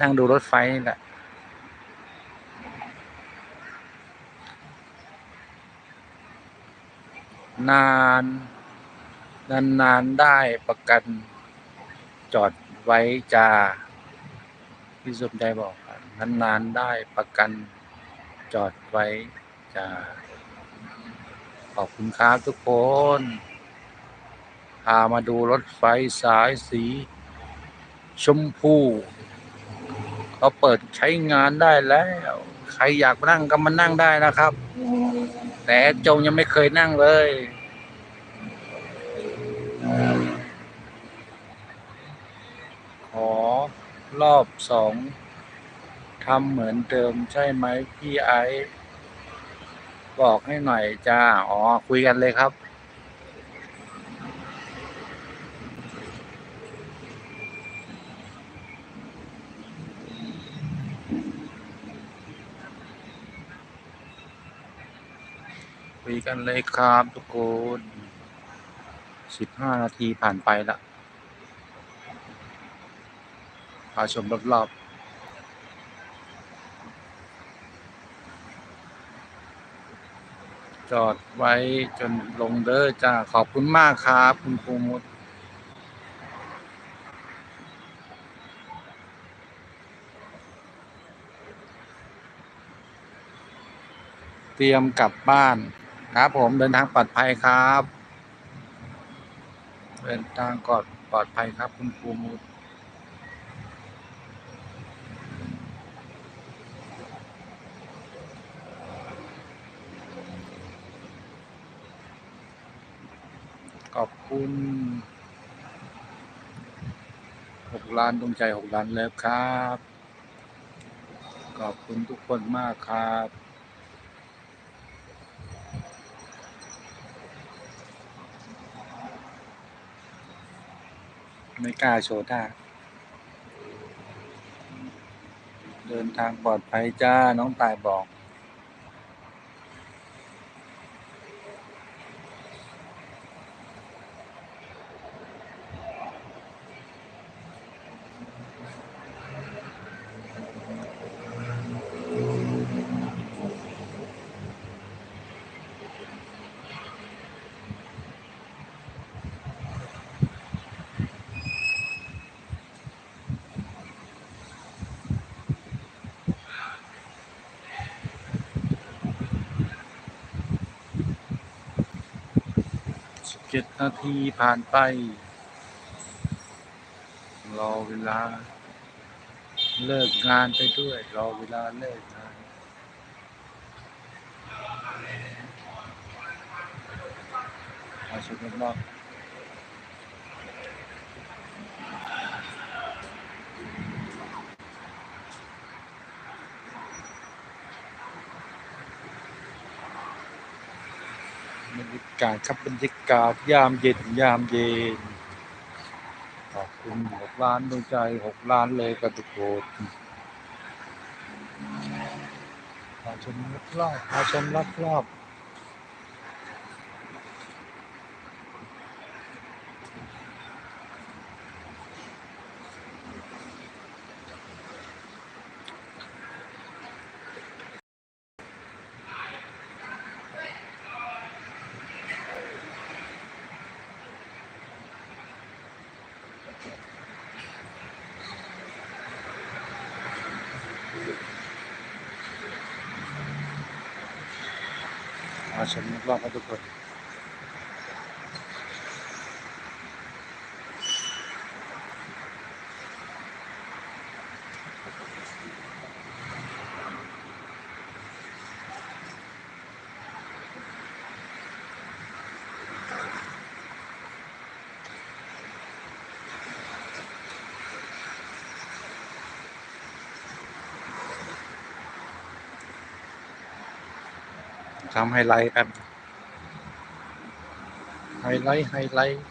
นั่งดูรถไฟนี่แหละนานนานนานได้ประกันจอดไว้จาพี่สมใจบอกนานนานได้ประกันจอดไว้จาขอบคุณครับทุกคน พามาดูรถไฟสายสี ชมพู เขาเปิดใช้งานได้แล้ว ใครอยากนั่งก็มานั่งได้นะครับ แต่โจงยังไม่เคยนั่งเลย ขอรอบสองทำเหมือนเดิมใช่ไหมพี่ไอบอกให้หน่อยจ้า อ๋อ คุยกันเลยครับ คุยกันเลยครับทุกคนสิบห้านาทีผ่านไปละพาชมรอบๆจอดไว้จนลงเด้อจ้า ขอบคุณมากครับ คุณครูมุดเตรียมกลับบ้าน ครับผมเดินทางปลอดภัยครับ เดินทางกอนปลอดภัยครับ คุณครูมุดขอบคุณหกล้านดวงใจหกล้านเลิฟครับ ขอบคุณทุกคนมากครับ ไม่กล้าโชว์ท่าเดินทางปลอดภัยจ้า น้องตายบอก เจ็ดนาทีผ่านไป รอเวลา เลิกงานไปด้วย รอเวลาเลิกงานอาชมรอบ บรรยากาศครับบรรยากาศยามเย็นยามเย็นขอบคุณหกล้านดวงใจหกล้านเลยกระตุกคนมาชมรอบๆมาชมรอบรอบๆมาชมรอบๆกัน ทุกคน ทำไฮไลท์กันไฮไลท์ไฮไลท์